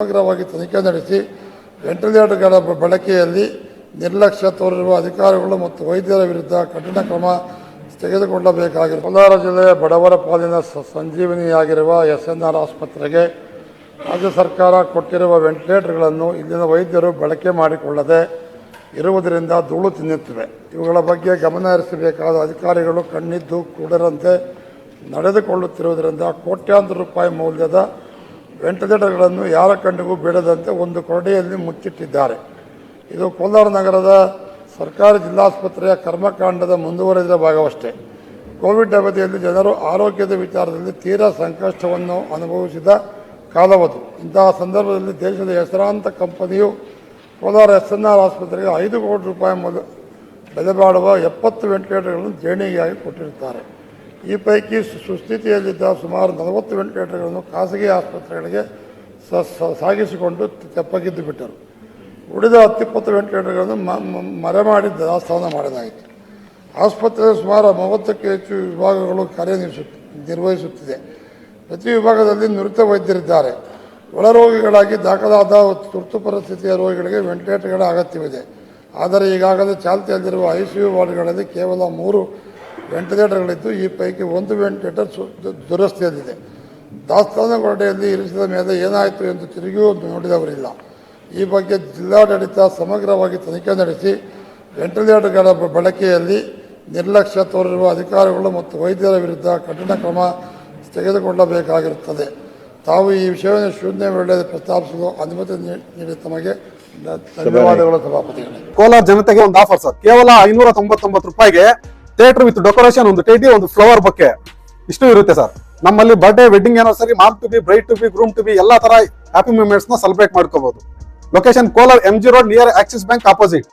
ಸಮಗ್ರವಾಗಿ ತನಿಖೆ ನಡೆಸಿ ವೆಂಟಿಲೇಟರ್ಗಳ ಬಳಕೆಯಲ್ಲಿ ನಿರ್ಲಕ್ಷ್ಯ ತೋರಿರುವ ಅಧಿಕಾರಿಗಳು ಮತ್ತು ವೈದ್ಯರ ವಿರುದ್ಧ ಕಠಿಣ ಕ್ರಮ ತೆಗೆದುಕೊಳ್ಳಬೇಕಾಗಿದೆ ಕೋಲಾರ ಜಿಲ್ಲೆಯ ಬಡವರ ಪಾಲಿನ ಸಂಜೀವಿನಿಯಾಗಿರುವ ಎಸ್ ಎನ್ ಆರ್ ಆಸ್ಪತ್ರೆಗೆ ರಾಜ್ಯ ಸರ್ಕಾರ ಕೊಟ್ಟಿರುವ ವೆಂಟಿಲೇಟರ್ಗಳನ್ನು ಇಲ್ಲಿನ ವೈದ್ಯರು ಬಳಕೆ ಮಾಡಿಕೊಳ್ಳದೆ ಇರುವುದರಿಂದ ಧೂಳು ತಿನ್ನುತ್ತಿವೆ. ಇವುಗಳ ಬಗ್ಗೆ ಗಮನ ಹರಿಸಬೇಕಾದ ಅಧಿಕಾರಿಗಳು ಕಣ್ಣಿದ್ದು ಕೂಡರಂತೆ ನಡೆದುಕೊಳ್ಳುತ್ತಿರುವುದರಿಂದ ಕೋಟ್ಯಾಂತರ ರೂಪಾಯಿ ಮೌಲ್ಯದ ವೆಂಟಿಲೇಟರ್ಗಳನ್ನು ಯಾರ ಕಣ್ಣಿಗೂ ಬೀಳದಂತೆ ಒಂದು ಕೊರಡೆಯಲ್ಲಿ ಮುಚ್ಚಿಟ್ಟಿದ್ದಾರೆ. ಇದು ಕೋಲಾರ ನಗರದ ಸರ್ಕಾರಿ ಜಿಲ್ಲಾಸ್ಪತ್ರೆಯ ಕರ್ಮಕಾಂಡದ ಮುಂದುವರೆದ ಭಾಗವಷ್ಟೇ. ಕೋವಿಡ್ ಅವಧಿಯಲ್ಲಿ ಜನರು ಆರೋಗ್ಯದ ವಿಚಾರದಲ್ಲಿ ತೀರಾ ಸಂಕಷ್ಟವನ್ನು ಅನುಭವಿಸಿದ ಕಾಲವದು. ಇಂತಹ ಸಂದರ್ಭದಲ್ಲಿ ದೇಶದ ಹೆಸರಾಂತ ಕಂಪನಿಯು ಕೋಲಾರ ಎಸ್ ಎನ್ ಆರ್ ಆಸ್ಪತ್ರೆಗೆ ಐದು ಕೋಟಿ ರೂಪಾಯಿ ಮೊದಲು ಬೆಲೆ ಬಾಳುವ ಎಪ್ಪತ್ತು ವೆಂಟಿಲೇಟರ್ಗಳನ್ನು ದೇಣಿಗೆಯಾಗಿ ಕೊಟ್ಟಿರುತ್ತಾರೆ. ಈ ಪೈಕಿ ಸು- ಸುಸ್ಥಿತಿಯಲ್ಲಿದ್ದ ಸುಮಾರು ನಲವತ್ತು ವೆಂಟಿಲೇಟರ್ಗಳನ್ನು ಖಾಸಗಿ ಆಸ್ಪತ್ರೆಗಳಿಗೆ ಸ- ಸ- ಸಾಗಿಸಿಕೊಂಡು ತೆಪ್ಪಗಿದ್ದು ಬಿಟ್ಟರು. ಉಳಿದ ಹತ್ತಿಪ್ಪತ್ತು ವೆಂಟಿಲೇಟರ್ಗಳನ್ನು ಮ- ಮ- ಮರೆಮಾಡಿ ದಾಸ್ತಾನ ಮಾಡಲಾಯಿತು. ಆಸ್ಪತ್ರೆಯ ಸುಮಾರು ಮೂವತ್ತಕ್ಕೂ ಹೆಚ್ಚು ವಿಭಾಗಗಳು ಕಾರ್ಯನಿರ್ವಹಿಸು ನಿರ್ವಹಿಸುತ್ತಿದೆ. ಪ್ರತಿ ವಿಭಾಗದಲ್ಲಿ ನುರಿತ ವೈದ್ಯರಿದ್ದಾರೆ. ಒಳರೋಗಿಗಳಾಗಿ ದಾಖಲಾದ ತುರ್ತು ಪರಿಸ್ಥಿತಿಯ ರೋಗಿಗಳಿಗೆ ವೆಂಟಿಲೇಟರ್ಗಳ ಅಗತ್ಯವಿದೆ. ಆದರೆ ಈಗಾಗಲೇ ಚಾಲ್ತಿಯಲ್ಲಿರುವ ಐಸಿಯು ವಾರ್ಡ್ಗಳಲ್ಲಿ ಕೇವಲ ಮೂರು ವೆಂಟಿಲೇಟರ್ಗಳಿದ್ದು ಈ ಪೈಕಿ ಒಂದು ವೆಂಟಿಲೇಟರ್ ದುರಸ್ತಿಯಲ್ಲಿದೆ ದಾಸ್ತಾನ ಕೊರಡೆಯಲ್ಲಿ ಇರಿಸಿದ ಮೇಲೆ ಏನಾಯಿತು ಎಂದು ತಿರುಗಿಯೂ ನೋಡಿದವರಿಲ್ಲ. ಈ ಬಗ್ಗೆ ಜಿಲ್ಲಾಡಳಿತ ಸಮಗ್ರವಾಗಿ ತನಿಖೆ ನಡೆಸಿ ವೆಂಟಿಲೇಟರ್ಗಳ ಬಳಕೆಯಲ್ಲಿ ನಿರ್ಲಕ್ಷ್ಯ ತೋರಿರುವ ಅಧಿಕಾರಿಗಳು ಮತ್ತು ವೈದ್ಯರ ವಿರುದ್ಧ ಕಠಿಣ ಕ್ರಮ ತೆಗೆದುಕೊಳ್ಳಬೇಕಾಗಿರುತ್ತದೆ. ತಾವು ಈ ವಿಷಯವನ್ನು ಶೂನ್ಯ ವೇಳೆ ಪ್ರಸ್ತಾಪಿಸಲು ಅನುಮತಿ ನೀಡಿ ತಮಗೆ ಧನ್ಯವಾದಗಳು ಸಭಾಪತಿಗಳೇ. ಕೋಲಾರ ಜನತೆಗೆ ಒಂದು ಆಫರ್ ಸರ್. ಕೇವಲ ಐನೂರ ತೊಂಬತ್ತೊಂಬತ್ತು ರೂಪಾಯಿಗೆ ಥಿಯೇಟರ್ ವಿತ್ ಡೆಕೋರೇಷನ್ ಒಂದು ಟೇಟಿ ಒಂದು ಫ್ಲವರ್ ಬಗ್ಗೆ ಇಷ್ಟು ಇರುತ್ತೆ ಸರ್. ನಮ್ಮಲ್ಲಿ ಬರ್ಡೇ ವೆಡ್ಡಿಂಗ್ ಏನೋ ಸರಿ mom to be bride to be groom to be ಎಲ್ಲಾ ತರ ಹ್ಯಾಪಿ ಮೂಮೆಂಟ್ಸ್ನ ಸೆಲೆಬ್ರೇಟ್ ಮಾಡ್ಕೋಬಹುದು location Kolar M G road near Axis Bank opposite